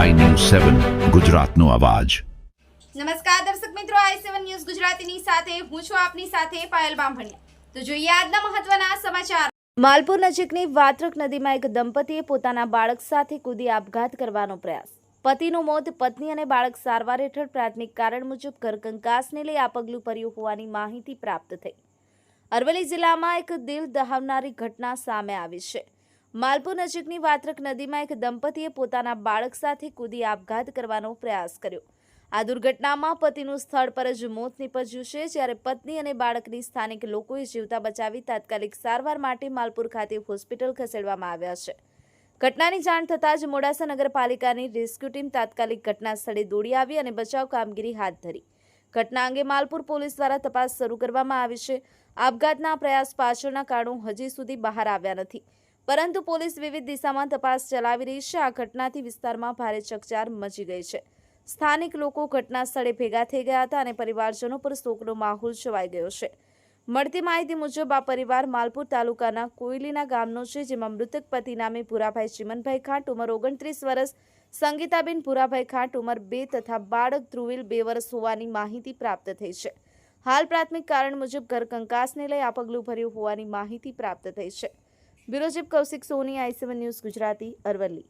સેવન, ગુજરાતનો અવાજ. નમસ્કાર દર્શક મિત્રો, આઈ સેવન ન્યૂઝ ગુજરાતીની સાથે હું છું આપની સાથે પાયલ બામભણિયા. તો જોઈએ આજના મહત્વના સમાચાર. માલપુર નજીકની વાત્રક નદીમાં એક દંપતીએ પોતાના બાળક સાથે કૂદી આપઘાત કરવાનો પ્રયાસ. પતિનું મોત પત્ની અને બાળક સારવાર હેઠળ પ્રાથમિક કારણ મુજબ ઘરકંકાસને લઈ આ પગલું ભર્યું હોવાની માહિતી પ્રાપ્ત થઈ. અરવલ્લી જિલ્લામાં એક દિલ દહાવનારી ઘટના સામે આવી છે. માલપુર નજીકની વાત્રક નદીમાં એક દંપતીએ પોતાના બાળક સાથે કૂદી આપઘાત કરવાનો પ્રયાસ કર્યો. આ દુર્ઘટનામાં પતિનું સ્થળ પર જ મોત નીપજ્યું છે, જ્યારે પત્ની અને બાળકની સ્થાનિક લોકોએ જીવતા બચાવી તાત્કાલિક સારવાર માટે માલપુર ખાતે હોસ્પિટલ ખસેડવામાં આવ્યા છે. ઘટનાની જાણ થતાં જ મોડાસા નગરપાલિકાની રેસ્ક્યુ ટીમ તાત્કાલિક ઘટના સ્થળે દોડી આવી અને બચાવ કામગીરી હાથ ધરી. ઘટના અંગે માલપુર પોલીસ દ્વારા તપાસ શરૂ કરવામાં આવી છે. આપઘાતના પ્રયાસ પાછળના કારણો હજી સુધી બહાર આવ્યા નથી. પરંતુ પોલીસ વિવિધ દિશામાં તપાસ ચલાવી રહી છે. આ ઘટનાથી વિસ્તારમાં ભારે ચકચાર મચી ગઈ છે. સ્થાનિક લોકો ઘટના સ્થળે ભેગા થઈ ગયા હતા અને પરિવારજનો પર શોકનો માહોલ છવાઈ ગયો છે. મળતી માહિતી મુજબ, આ પરિવાર માલપુર તાલુકાના કોયલીના ગામનો છે, જેમાં મૃતક પતિ નામે પુરાભાઈ ચિમનભાઈ ખાંટ, ઉંમર ઓગણત્રીસ વર્ષ, સંગીતાબેન પુરાભાઈ ખાંટ, ઉંમર બે તથા બાળક ધ્રુવિલ બે વર્ષ હોવાની માહિતી પ્રાપ્ત થઈ છે. હાલ પ્રાથમિક કારણ મુજબ ઘર કંકાસને લઈ આ પગલું ભર્યું હોવાની માહિતી પ્રાપ્ત થઈ છે. Bureau chief Kaushik Soni I seven news Gujarati Aravalli.